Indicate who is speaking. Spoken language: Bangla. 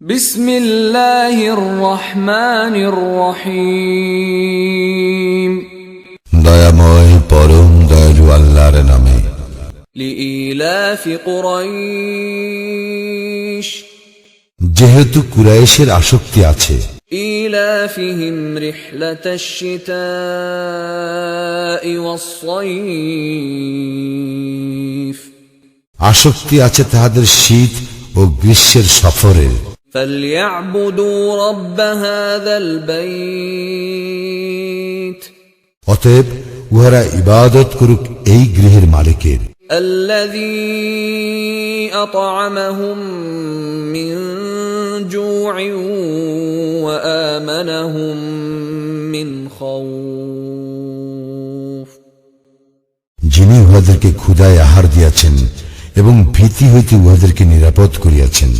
Speaker 1: বিসমিল্লাহির রহমানির রহিম।
Speaker 2: দয়াময় পরম দয়ালু আল্লাহর নামে।
Speaker 1: লিইলাফি কুরাইশ।
Speaker 2: যেহেতু কুরাইশের আসক্তি আছে।
Speaker 1: ইলাফিহিম রিহলাতাশ শিতাই ওয়াস সাইফ
Speaker 2: আসক্তি আছে তাহাদের শীত ও গ্রীষ্মের সফরের অতএব উহারা ইবাদত করুক এই গৃহের মালিকের। যিনি উহাদেরকে ক্ষুদায় আহার দিয়াছেন এবং ভীতি হইতে উহাদেরকে নিরাপদ করিয়াছেন।